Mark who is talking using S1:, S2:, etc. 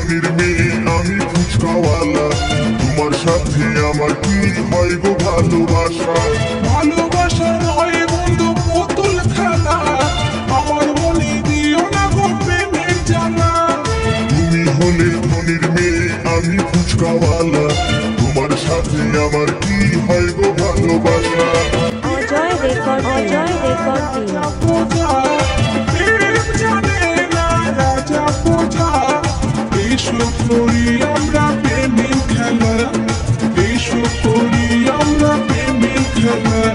S1: চাঁদের মেয়ে আমি ফুচকাওয়ালা। তোমার সাথে আমার কি হয় গো ভালোবাসা? তোমার সাথে আমার কি হয় গো ভালোবাসা?
S2: অজয় রেকর্ড অজয় রেকর্ড এসব করি আমরা প্রেমের খেলা। এসব করি আমরা প্রেমের খেলা।